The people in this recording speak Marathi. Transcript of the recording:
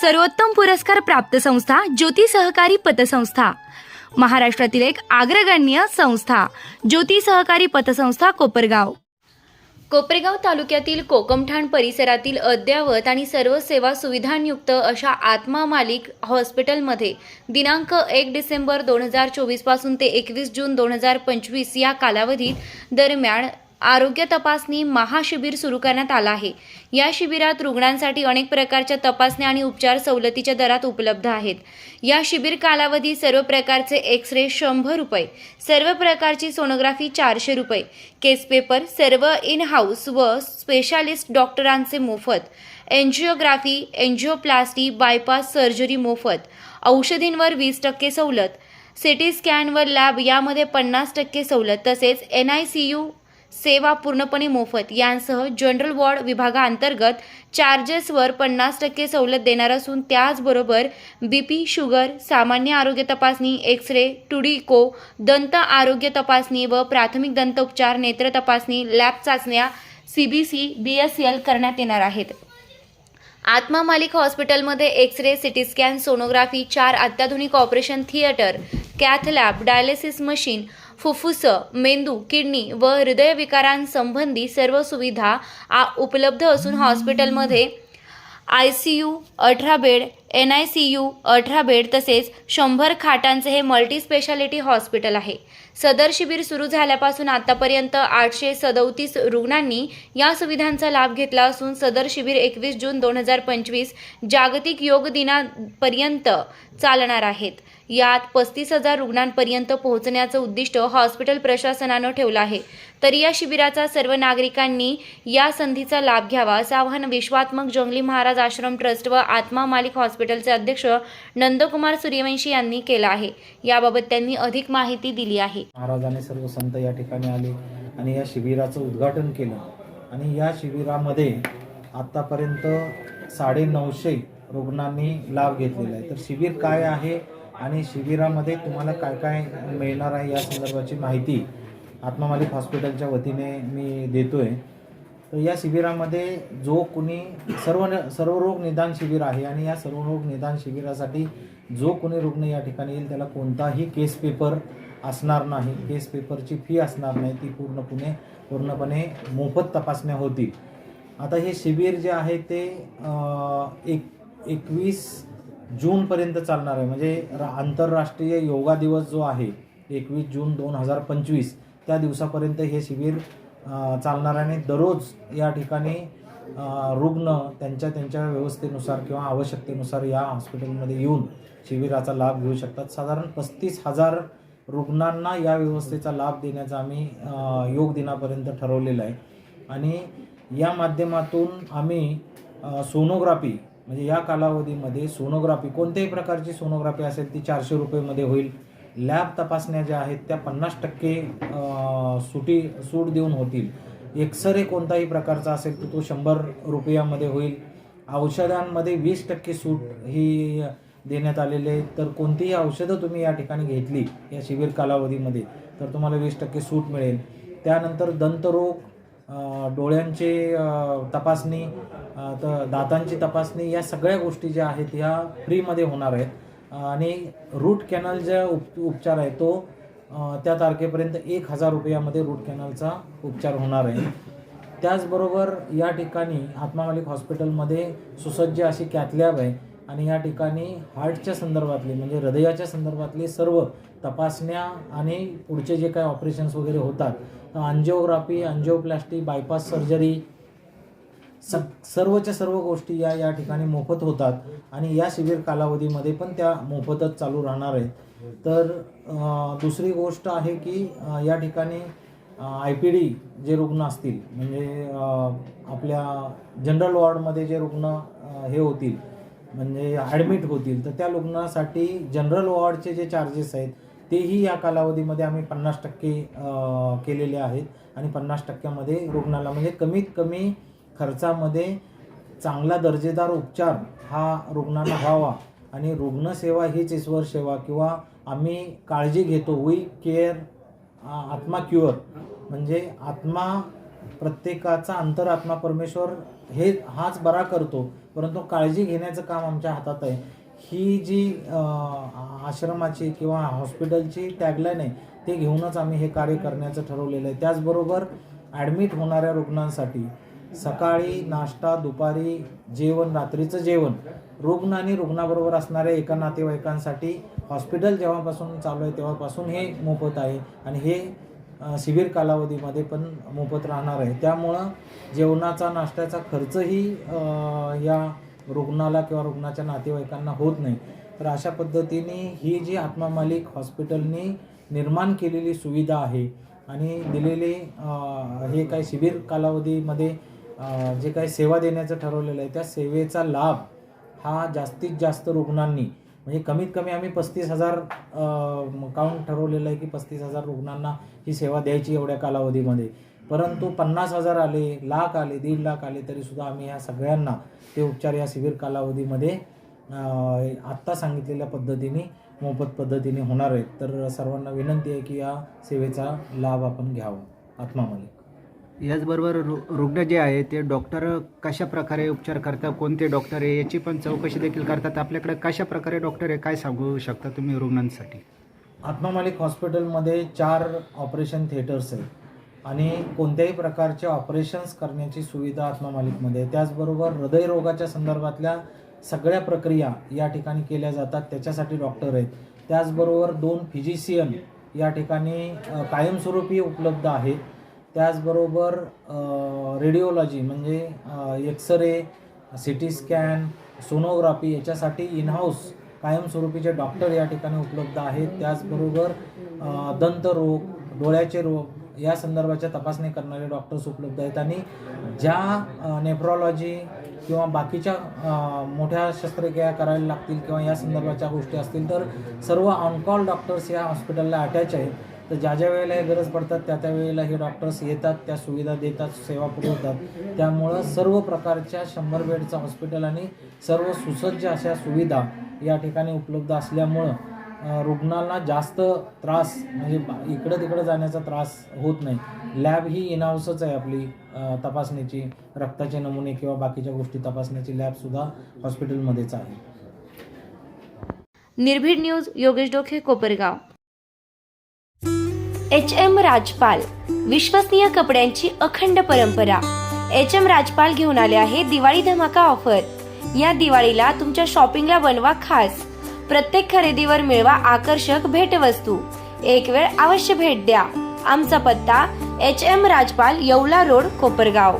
सर्वोत्तम पुरस्कार प्राप्त संस्था ज्योती सहकारी पतसंस्था. महाराष्ट्रातील एक अग्रगण्य संस्था ज्योती सहकारी पतसंस्था कोपरगाव. कोपरगाव तालुक्यातील कोकमठाण परिसरातील अद्ययावत आणि सर्व सेवा सुविधांयुक्त अशा आत्मा मालिक हॉस्पिटलमध्ये दिनांक एक डिसेंबर दोन हजार चोवीसपासून ते एकवीस जून दोन हजार पंचवीस या कालावधीत दरम्यान आरोग्य तपासणी महाशिबिर सुरू करण्यात आला आहे. या शिबिरात रुग्णांसाठी अनेक प्रकारच्या तपासण्या आणि उपचार सवलतीच्या दरात उपलब्ध आहेत. या शिबिर कालावधी सर्व प्रकारचे एक्स रे शंभर रुपये सर्व प्रकारची सोनोग्राफी चारशे रुपये केस पेपर सर्व इन हाऊस व स्पेशालिस्ट डॉक्टरांचे मोफत एन्जिओग्राफी एन्जिओप्लास्टी बायपास सर्जरी मोफत औषधींवर वीस टक्के सवलत सिटी स्कॅन व लॅब यामध्ये पन्नास टक्के सवलत तसेच एन आय सी यू सेवा पूर्णपणे मोफत. यांसह जनरल वॉर्ड विभागाअंतर्गत चार्जेसवर पन्नास टक्के सवलत देणार असून त्याचबरोबर बी पी शुगर सामान्य आरोग्य तपासणी एक्स रे टुडिको दंत आरोग्य तपासणी व प्राथमिक दंत उपचार नेत्र तपासणी लॅब चाचण्या C B C B S L करण्यात येणार आहेत. आत्मा मालिक हॉस्पिटलमध्ये X ray CT scan sonography चार अत्याधुनिक operation theatre cath lab dialysis machine फुफ्फुस मेंदू किडनी व हृदयविकारांसंबंधी सर्व सुविधा आ उपलब्ध असून हॉस्पिटलमध्ये आय सी यू अठरा bed N I C U अठरा बेड तसेच शंभर खाटांचे हे मल्टीस्पेशालिटी हॉस्पिटल आहे. सदर शिबिर सुरू झाल्यापासून आतापर्यंत आठशे सदोतीस रुग्णांनी या सुविधांचा लाभ घेतला असून सदर शिबिर एकवीस जून दोन हजार पंचवीस जागतिक योग दिनापर्यंत चालणार आहेत. यात पस्तीस हजार रुग्णांपर्यंत पोहोचण्याचं उद्दिष्ट हॉस्पिटल प्रशासनानं ठेवलं आहे. तरी या शिबिराचा सर्व नागरिकांनी या संधीचा लाभ घ्यावा असं आवाहन विश्वात्मक जंगली महाराज आश्रम ट्रस्ट व आत्मा मालिक हॉस्पिटलचे अध्यक्ष नंदकुमार सूर्यवंशी यांनी केलं आहे. याबाबत त्यांनी अधिक माहिती दिली आहे. महाराजाने सर्व संत या ठिकाणी आले आणि या शिबिराचं उद्घाटन केलं. आणि या शिबिरामध्ये आत्तापर्यंत साडे नऊशे रुग्णांनी लाभ घेतलेला आहे. तर शिबिर काय आहे आणि शिबिरामध्ये तुम्हाला काय काय मिळणार आहे या संदर्भाची माहिती आत्मा मालिक हॉस्पिटलच्या वतीने मी देतोय. तर या शिबिरामध्ये जो कुणी सर्व सर्व रोग निदान शिबिर आहे आणि या सर्व रोग निदान शिबिरासाठी जो कोणी रुग्ण या ठिकाणी येईल त्याला कोणताही केस पेपर असणार नाही. केस पेपरची फी असणार नाही. ती पूर्णपणे पूर्णपणे मोफत तपासण्या होतील. आता हे शिबिर जे आहे ते एक एकवीस जूनपर्यंत चालणार आहे. म्हणजे रा- आंतरराष्ट्रीय योगा दिवस जो आहे एकवीस जून दोन हजार पंचवीस त्या दिवसापर्यंत हे शिबिर चालणार आहे. आणि दररोज या ठिकाणी रुग्ण त्यांच्या त्यांच्या व्यवस्थेनुसार किंवा आवश्यकतेनुसार या हॉस्पिटलमध्ये येऊन शिबिराचा लाभ घेऊ शकतात. साधारण पस्तीस हजार रुग्णांना या व्यवस्थेचा लाभ देण्याचा आम्ही योग दिनापर्यंत ठरवलेला आहे. आणि या माध्यमातून आम्ही सोनोग्राफी म्हणजे या कालावधीमध्ये सोनोग्राफी कोणत्याही प्रकारची सोनोग्राफी असेल ती चारशे रुपयेमध्ये होईल. लॅब तपासण्या ज्या आहेत त्या पन्नास टक्के सुटी सूट देऊन होतील. एक्सरे कोणताही प्रकारचा असेल तर तो शंभर रुपयामध्ये होईल. औषधांमध्ये वीस टक्के सूट ही देण्यात आलेले आहेत. तर कोणतीही औषधं तुम्ही या ठिकाणी घेतली या शिबिर कालावधीमध्ये तर तुम्हाला वीस टक्के सूट मिळेल. त्यानंतर दंतरोग डोळ्यांचे तपासणी तर दातांची तपासणी या सगळ्या गोष्टी ज्या आहेत ह्या फ्रीमध्ये होणार आहेत. आणि रूट कॅनल ज्या उप उपचार आहे तो त्या तारखेपर्यंत एक हजार रुपयामध्ये रूट कॅनलचा उपचार होणार आहे. त्याचबरोबर या ठिकाणी आत्मा मालिक हॉस्पिटलमध्ये सुसज्ज अशी कॅथलॅब आहे. आणि या ठिकाणी हार्टच्या संदर्भातले म्हणजे हृदयाच्या संदर्भातले सर्व तपासण्या आणि पुढचे जे काही ऑपरेशन्स वगैरे होतात अंजिओग्राफी अंजिओप्लास्टी बायपास सर्जरी स सर्वच्या सर्व गोष्टी या या ठिकाणी मोफत होतात आणि या शिबिर कालावधीमध्ये पण त्या मोफतच चालू राहणार आहेत. तर दुसरी गोष्ट आहे की या ठिकाणी आय पी डी जे रुग्ण असतील म्हणजे आपल्या जनरल वॉर्डमध्ये जे रुग्ण हे होतील म्हणजे ॲडमिट होतील तर त्या रुग्णासाठी जनरल वॉर्डचे जे चार्जेस आहेत तेही या कालावधीमध्ये आम्ही पन्नास टक्के केलेले आहेत. आणि पन्नास टक्क्यामध्ये रुग्णाला म्हणजे कमीत कमी खर्चामध्ये चांगला दर्जेदार उपचार हा रुग्णांना व्हावा. आणि रुग्णसेवा हीच ईश्वर सेवा किंवा आम्ही काळजी घेतो. वी केअर आत्मा क्युअर म्हणजे आत्मा प्रत्येकाचा अंतरात्मा परमेश्वर हे हाच बरा करतो परंतु काळजी घेण्याचं काम आमच्या हातात आहे. ही जी आश्रमाची किंवा हॉस्पिटलची टॅगलाईन आहे ते घेऊनच आम्ही हे कार्य करण्याचं ठरवलेलं आहे. त्याचबरोबर ॲडमिट होणाऱ्या रुग्णांसाठी सकाळी नाश्ता दुपारी जेवण रात्रीचं जेवण रुग्ण आणि रुग्णाबरोबर असणाऱ्या एका नातेवाईकांसाठी हॉस्पिटल जेव्हापासून चालू आहे तेव्हापासून हे मोफत आहे. आणि हे शिबिर कालावधीमध्ये पण मोफत राहणार आहे. त्यामुळं जेवणाचा नाश्त्याचा खर्चही या रुग्णाला किंवा रुग्णाच्या नातेवाईकांना होत नाही. तर अशा पद्धतीने ही जी आत्मा मालिक हॉस्पिटलनी निर्माण केलेली सुविधा आहे आणि दिलेले हे काय शिबिर कालावधीमध्ये जे काही सेवा देण्याचं ठरवलेलं आहे त्या सेवेचा लाभ हा जास्तीत जास्त रुग्णांनी म्हणजे कमीत कमी आम्ही पस्तीस हजार काउंट ठरवलेलं आहे की पस्तीस हजार रुग्णांना ही सेवा द्यायची एवढ्या कालावधीमध्ये. परंतु पन्नास हजार आले लाख आले दीड लाख आले तरी सुद्धा आम्ही ह्या सगळ्यांना ते उपचार या शिबिर कालावधीमध्ये आत्ता सांगितलेल्या पद्धतीने मोफत पद्धतीने होणार आहेत. तर सर्वांना विनंती आहे की या सेवेचा लाभ आपण घ्यावा. आत्मामध्ये याचबरोबर रु रुग्ण जे आहे ते डॉक्टर कशा प्रकारे उपचार करतात कोणते डॉक्टर आहे याची पण चौकशी देखील करतात. आपल्याकडे कशा प्रकारे डॉक्टर आहे काय सांगू शकता तुम्ही रुग्णांसाठी? आत्मा मालिक हॉस्पिटलमध्ये चार ऑपरेशन थिएटर्स आहेत आणि कोणत्याही प्रकारचे ऑपरेशन्स करण्याची सुविधा आत्मा मालिकमध्ये आहे. त्याचबरोबर हृदयरोगाच्या संदर्भातल्या सगळ्या प्रक्रिया या ठिकाणी केल्या जातात त्याच्यासाठी डॉक्टर आहेत. त्याचबरोबर दोन फिजिशियन या ठिकाणी कायमस्वरूपी उपलब्ध आहेत. त्याचबरोबर रेडिओलॉजी म्हणजे x-ray C T scan sonography याच्यासाठी इनहाऊस कायमस्वरूपीचे डॉक्टर या ठिकाणी उपलब्ध आहेत. त्याचबरोबर दंतरोग डोळ्याचे रोग या संदर्भाच्या तपासणी करणारे डॉक्टर्स उपलब्ध आहेत. आणि ज्या नेफ्रॉलॉजी किंवा बाकीच्या मोठ्या शस्त्रक्रिया करायला लागतील किंवा या संदर्भाच्या गोष्टी असतील तर सर्व ऑनकॉल डॉक्टर्स या हॉस्पिटलला अटॅच आहेत. तर ज्या ज्या वेळेला हे गरज पडतात त्या त्या वेळेला हे डॉक्टर्स येतात त्या सुविधा देतात सेवा पुरवतात. त्यामुळं सर्व प्रकारच्या शंभर बेडचं हॉस्पिटल आणि सर्व सुसज्ज अशा सुविधा या ठिकाणी उपलब्ध असल्यामुळं रुग्णांना जास्त त्रास म्हणजे इकडं तिकडं जाण्याचा त्रास होत नाही. लॅब ही इनहाऊसच आहे आपली तपासण्याची तपासणीची रक्ताचे नमुने किंवा बाकीच्या गोष्टी तपासण्याची लॅबसुद्धा हॉस्पिटलमध्येच आहे. निर्भीड news Yogesh Dokhe Kopargaon. H M Rajpal. विश्वसनीय कपड्यांची अखंड परंपरा. एच एम राजपाल घेऊन आले आहे दिवाळी धमाका ऑफर. या दिवाळीला तुमच्या शॉपिंगला बनवा खास. प्रत्येक खरेदीवर मिळवा आकर्षक भेटवस्तू. एक वेळ अवश्य भेट द्या. आमचा पत्ता H M Rajpal Yeola road Kopargaon.